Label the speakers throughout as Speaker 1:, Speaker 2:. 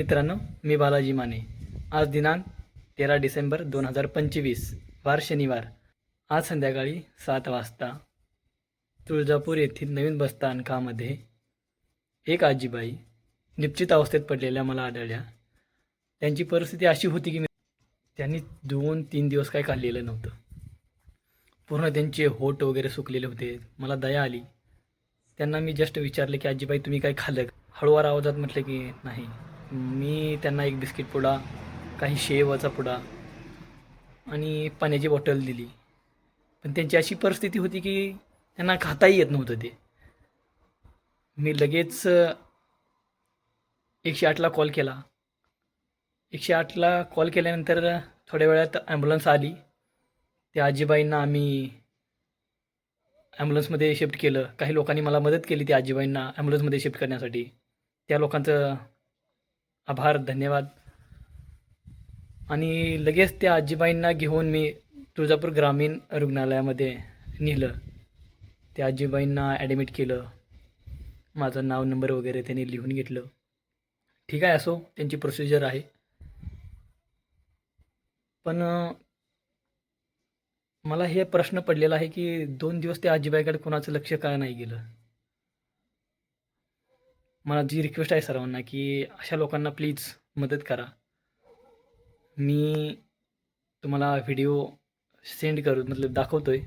Speaker 1: मित्रांनो मी बालाजी माने. आज दिनांक तेरा डिसेंबर दोन हजार पंचवीस वार शनिवार. आज संध्याकाळी सात वाजता तुळजापूर येथील नवीन बसस्थानकामध्ये एक आजीबाई निश्चित अवस्थेत पडलेल्या मला आढळल्या. त्यांची परिस्थिती अशी होती की त्यांनी दोन तीन दिवस काय खाल्लेलं नव्हतं. पूर्ण त्यांचे होट वगैरे सुकलेले होते. मला दया आली. त्यांना मी जस्ट विचारले की आजीबाई तुम्ही काय खाल्लं? हळूवार आवाजात म्हटलं की नाही. मी त्यांना एक बिस्किट पुडा काही शेवाचा पुडा आणि पाण्याची बॉटल दिली. पण त्यांची अशी परिस्थिती होती की त्यांना खाताही येत नव्हतं ते. मी लगेच एकशे आठला कॉल केला. एकशे आठला कॉल केल्यानंतर थोड्या वेळात ॲम्ब्युलन्स आली. त्या आजीबाईंना आम्ही ॲम्ब्युलन्समध्ये शिफ्ट केलं. काही लोकांनी मला मदत केली त्या आजीबाईंना ॲम्ब्युलन्समध्ये शिफ्ट करण्यासाठी. त्या लोकांचं आभार धन्यवाद. आणि लगेच त्या आजीबाईंना घेऊन मी तुळजापूर ग्रामीण रुग्णालयामध्ये नेलं. त्या आजीबाईंना ॲडमिट केलं. माझं नाव नंबर वगैरे त्यांनी लिहून घेतलं. ठीक आहे असो त्यांची प्रोसिजर आहे. पण मला हे प्रश्न पडलेला आहे की दोन दिवस त्या आजीबाईकडे कोणाचं लक्ष का नाही गेलं? मला जी रिक्वेस्ट आहे सर्वांना की अशा लोकांना प्लीज मदत करा. मी तुम्हाला व्हिडिओ सेंड करू मतलब दाखवतो आहे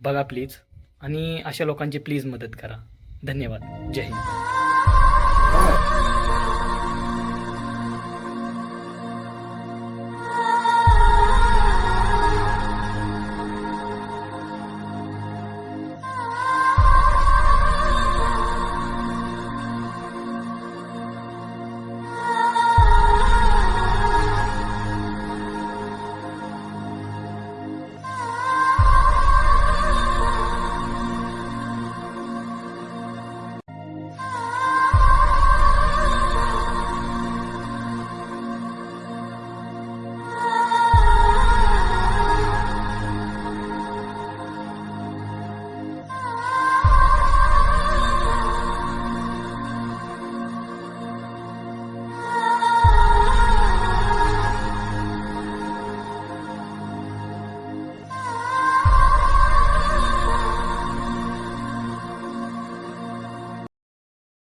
Speaker 1: बघा प्लीज आणि अशा लोकांची प्लीज मदत करा. धन्यवाद. जय हिंद.